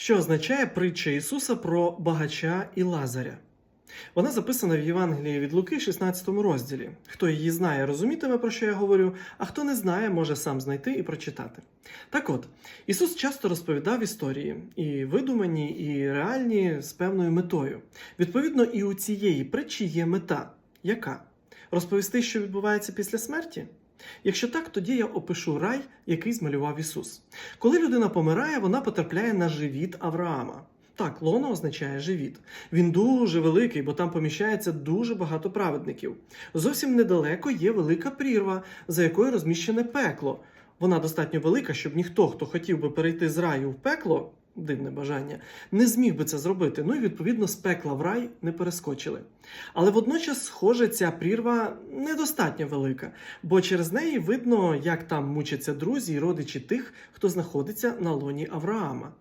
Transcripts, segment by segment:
Що означає притча Ісуса про багача і Лазаря? Вона записана в Євангелії від Луки, 16 розділі. Хто її знає, розумітиме, про що я говорю, а хто не знає, може сам знайти і прочитати. Так от, Ісус часто розповідав історії, і видумані, і реальні з певною метою. Відповідно, і у цієї притчі є мета. Яка? Розповісти, що відбувається після смерті? Якщо так, тоді я опишу рай, який змалював Ісус. Коли людина помирає, вона потрапляє на живіт Авраама. Так, лоно означає живіт. Він дуже великий, бо там поміщається дуже багато праведників. Зовсім недалеко є велика прірва, за якою розміщене пекло. Вона достатньо велика, щоб ніхто, хто хотів би перейти з раю в пекло, дивне бажання, не зміг би це зробити. Ну і відповідно з пекла в рай не перескочили. Але водночас, схоже, ця прірва недостатньо велика, бо через неї видно, як там мучаться друзі і родичі тих, хто знаходиться на лоні Авраама.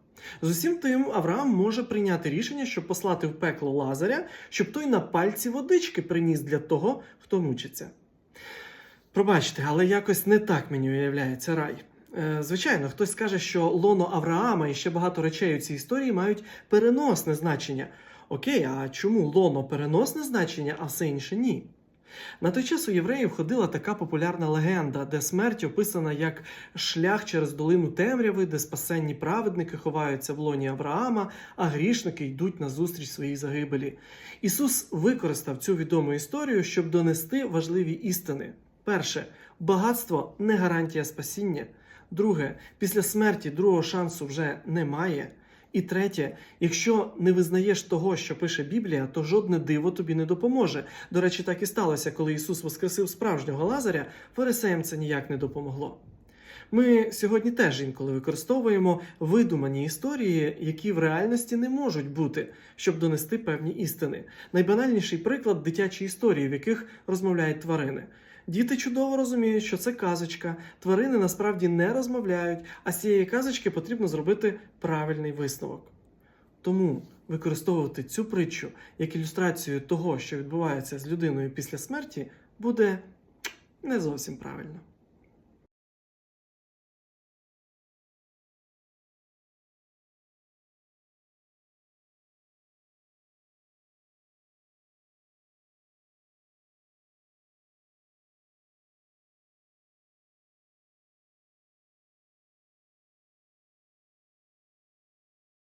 З усім тим, Авраам може прийняти рішення, щоб послати в пекло Лазаря, щоб той на пальці водички приніс для того, хто мучиться. Пробачте, але якось не так мені уявляється рай. Е, Звичайно, хтось скаже, що лоно Авраама і ще багато речей у цій історії мають переносне значення. Окей, а чому лоно переносне значення, а все інше ні? На той час у євреїв ходила така популярна легенда, де смерть описана як шлях через долину темряви, де спасенні праведники ховаються в лоні Авраама, а грішники йдуть на зустріч своїй загибелі. Ісус використав цю відому історію, щоб донести важливі істини. Перше, багатство не гарантія спасіння. Друге, після смерті другого шансу вже немає. І третє, якщо не визнаєш того, що пише Біблія, то жодне диво тобі не допоможе. До речі, так і сталося, коли Ісус воскресив справжнього Лазаря, фарисеям це ніяк не допомогло. Ми сьогодні теж інколи використовуємо видумані історії, які в реальності не можуть бути, щоб донести певні істини. Найбанальніший приклад дитячі історії, в яких розмовляють тварини. Діти чудово розуміють, що це казочка. Тварини насправді не розмовляють, а з цієї казочки потрібно зробити правильний висновок. Тому використовувати цю притчу як ілюстрацію того, що відбувається з людиною після смерті, буде не зовсім правильно.